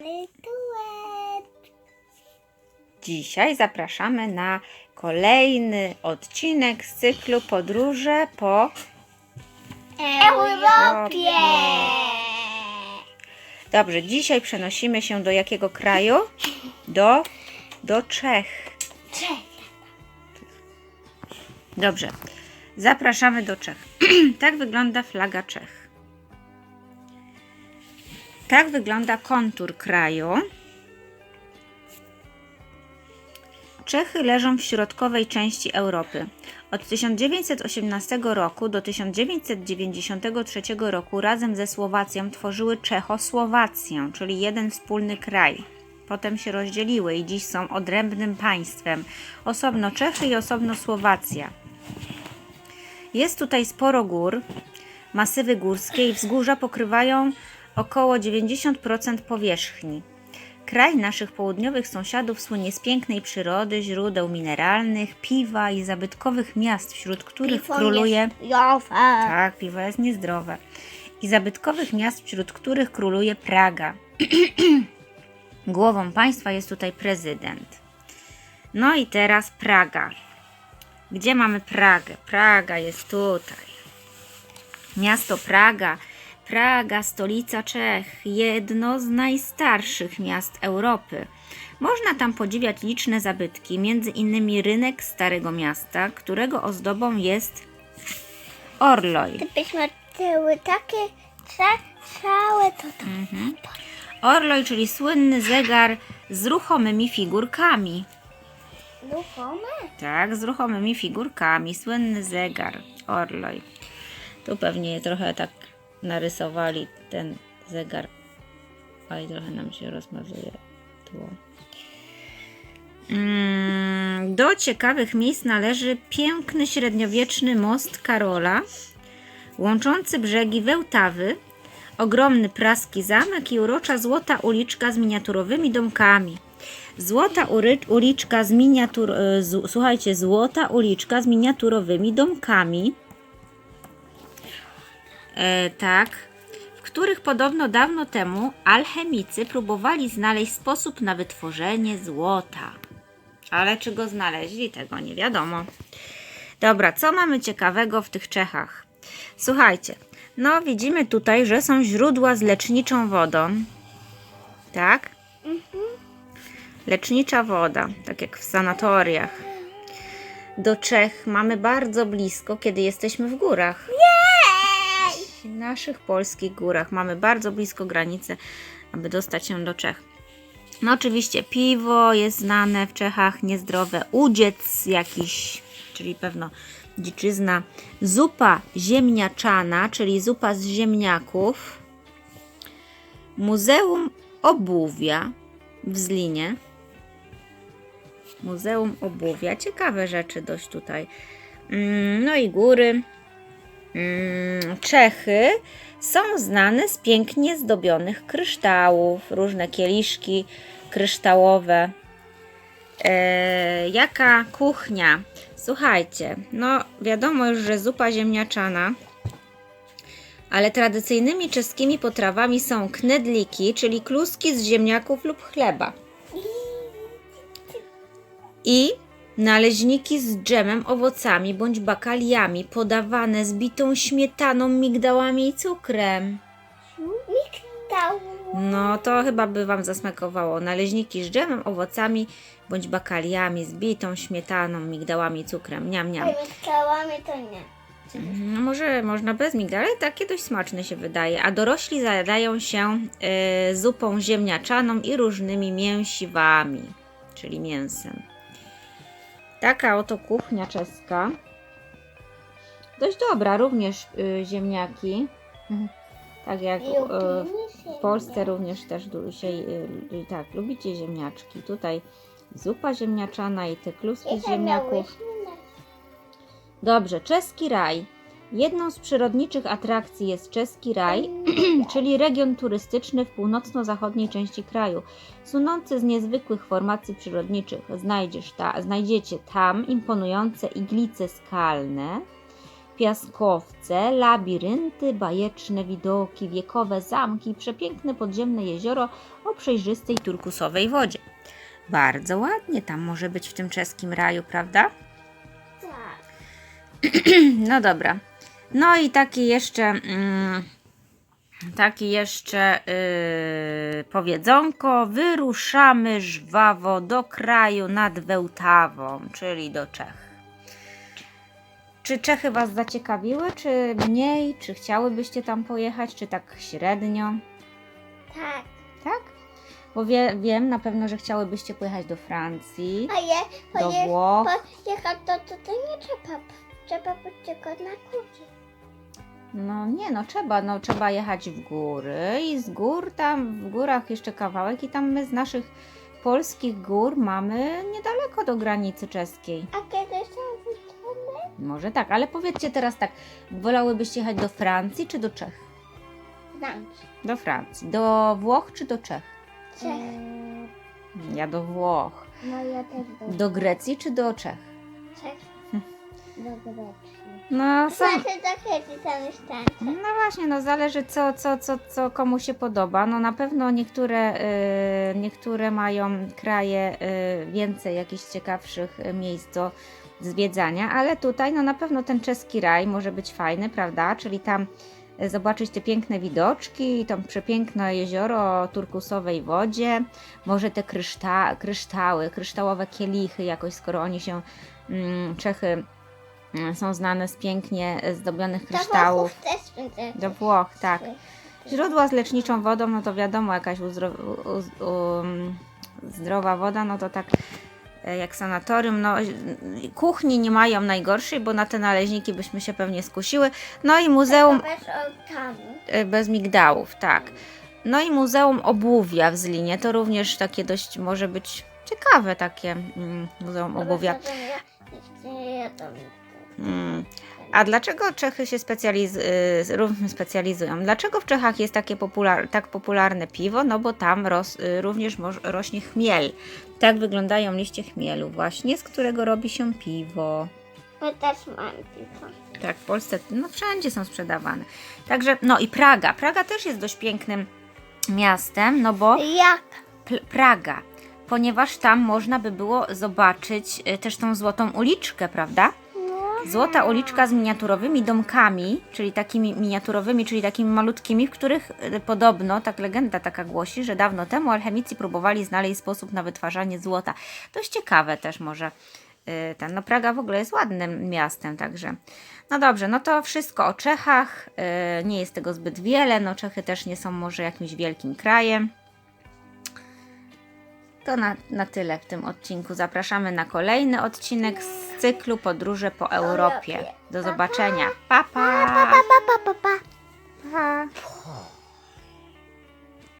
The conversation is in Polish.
Duet. Dzisiaj zapraszamy na kolejny odcinek z cyklu Podróże po. Europie. Dobrze, dzisiaj przenosimy się do jakiego kraju? Do, do Czech. Czech. Dobrze, zapraszamy do Czech. tak wygląda flaga Czech. Tak wygląda kontur kraju. Czechy leżą w środkowej części Europy. Od 1918 roku do 1993 roku razem ze Słowacją tworzyły Czechosłowację, czyli jeden wspólny kraj. Potem się rozdzieliły i dziś są odrębnym państwem. Osobno Czechy i osobno Słowacja. Jest tutaj sporo gór, masywy górskie i wzgórza pokrywają około 90% powierzchni. Kraj naszych południowych sąsiadów słynie z pięknej przyrody, źródeł mineralnych, piwa i zabytkowych miast, wśród których króluje. Jowe. Tak, piwo jest niezdrowe. I zabytkowych miast, wśród których króluje Praga. Głową państwa jest tutaj prezydent. No i teraz Praga. Gdzie mamy Pragę? Praga jest tutaj. Miasto Praga. Praga, stolica Czech, jedno z najstarszych miast Europy. Można tam podziwiać liczne zabytki, między innymi rynek Starego Miasta, którego ozdobą jest Orloj. Gdybyśmy były takie całe, to to. Mhm. Orloj, czyli słynny zegar z ruchomymi figurkami. Ruchome? Tak, z ruchomymi figurkami. Słynny zegar. Orloj. Tu pewnie trochę tak narysowali ten zegar. Oj, trochę nam się rozmazuje tło. Mm, Do ciekawych miejsc należy piękny średniowieczny most Karola, łączący brzegi Wełtawy, ogromny praski zamek i urocza złota uliczka z miniaturowymi domkami. Złota uliczka z miniatur... e, słuchajcie, złota uliczka z miniaturowymi domkami. E, tak. W których podobno dawno temu alchemicy próbowali znaleźć sposób na wytworzenie złota. Ale czy go znaleźli, tego nie wiadomo. Dobra, co mamy ciekawego w tych Czechach? Słuchajcie, no widzimy tutaj, że są źródła z leczniczą wodą. Tak? Lecznicza woda, tak jak w sanatoriach. Do Czech mamy bardzo blisko, kiedy jesteśmy w górach. Naszych polskich górach mamy bardzo blisko granicy, aby dostać się do Czech. No oczywiście piwo jest znane w Czechach, niezdrowe, udziec jakiś, czyli pewno dziczyzna, zupa ziemniaczana, czyli zupa z ziemniaków, Muzeum Obuwia w Zlinie. Muzeum Obuwia. Ciekawe rzeczy dość tutaj. Mm, No i góry. Mm, Czechy są znane z pięknie zdobionych kryształów, różne kieliszki kryształowe. E, jaka kuchnia? Słuchajcie, no wiadomo już, że zupa ziemniaczana, ale tradycyjnymi czeskimi potrawami są knedliki, czyli kluski z ziemniaków lub chleba i naleźniki z dżemem, owocami bądź bakaliami podawane z bitą śmietaną, migdałami i cukrem. Miktał. No to chyba by Wam zasmakowało. Naleźniki z dżemem, owocami bądź bakaliami z bitą śmietaną, migdałami i cukrem. Niam, niam. Miktałami to nie. No może można bez migdał, ale takie dość smaczne się wydaje. A dorośli zajadają się y, zupą ziemniaczaną i różnymi mięsiwami, czyli mięsem. Taka oto kuchnia czeska. Dość dobra, również y, ziemniaki. Tak jak y, w Polsce również też się, y, y, tak, lubicie ziemniaczki. Tutaj zupa ziemniaczana i te kluski z ziemniaków. Dobrze, czeski raj. Jedną z przyrodniczych atrakcji jest czeski raj, czyli region turystyczny w północno-zachodniej części kraju. Sunący z niezwykłych formacji przyrodniczych znajdziesz ta, znajdziecie tam imponujące iglice skalne, piaskowce, labirynty, bajeczne widoki, wiekowe zamki, przepiękne podziemne jezioro o przejrzystej turkusowej wodzie. Bardzo ładnie tam może być w tym czeskim raju, prawda? Tak. No dobra. No i takie jeszcze. Mm, takie jeszcze yy, powiedzonko. Wyruszamy żwawo do kraju nad Wełtawą, czyli do Czech. Czy Czechy Was zaciekawiły, czy mniej? Czy chciałybyście tam pojechać, czy tak średnio? Tak. Tak? Bo wie, wiem na pewno, że chciałybyście pojechać do Francji, A je, do poje, Włoch. pojechać to, to, to nie trzeba. Trzeba być tylko na górze. No nie, no trzeba, no trzeba jechać w góry i z gór tam, w górach jeszcze kawałek i tam my z naszych polskich gór mamy niedaleko do granicy czeskiej. A kiedy są wyciągnięte? Może tak, ale powiedzcie teraz tak, wolałybyście jechać do Francji czy do Czech? Znam. Do Francji. Do Włoch czy do Czech? Czech. Ja do Włoch. No ja też do, Do Grecji czy do Czech? Czech. Do Grecji. No, są, Znaczy do kiedy tam wystarczy? No właśnie, no zależy co, co, co, co komu się podoba. No na pewno niektóre, y, niektóre mają kraje y, więcej jakichś ciekawszych y, miejsc do zwiedzania, ale tutaj no na pewno ten czeski raj może być fajny, prawda? Czyli tam y, zobaczyć te piękne widoczki, to przepiękne jezioro o turkusowej wodzie, może te kryszta, kryształy, kryształowe kielichy jakoś, skoro oni się, mm, Czechy są znane z pięknie zdobionych kryształów. Do Włochów też będę. Do Włoch, tak. Źródła z leczniczą wodą, no to wiadomo, jakaś uzdro, u, u, um, zdrowa woda, no to tak e, jak sanatorium. No, kuchni nie mają najgorszej, bo na te naleźniki byśmy się pewnie skusiły. No i muzeum Bez ołtamu. e, bez migdałów, tak. No i muzeum obuwia w Zlinie, to również takie dość może być ciekawe takie mm, muzeum obuwia. Mm. A dlaczego Czechy się specjaliz y, również specjalizują? Dlaczego w Czechach jest takie popular tak popularne piwo? No bo tam ros y, również rośnie chmiel. Tak wyglądają liście chmielu właśnie, z którego robi się piwo. My też mamy piwo. Tak, w Polsce, no wszędzie są sprzedawane. Także, no i Praga. Praga też jest dość pięknym miastem, no bo Jak? Praga, ponieważ tam można by było zobaczyć y, też tą złotą uliczkę, prawda? Złota uliczka z miniaturowymi domkami, czyli takimi miniaturowymi, czyli takimi malutkimi, w których y, podobno, tak legenda taka głosi, że dawno temu alchemicy próbowali znaleźć sposób na wytwarzanie złota. Dość ciekawe też może y, ten. No Praga w ogóle jest ładnym miastem, także. No dobrze, no to wszystko o Czechach. y, Nie jest tego zbyt wiele. No Czechy też nie są może jakimś wielkim krajem. To na, na tyle w tym odcinku. Zapraszamy na kolejny odcinek z cyklu Podróże po Europie. Do zobaczenia. Pa, pa! Pa, pa, pa, pa, pa, pa. pa.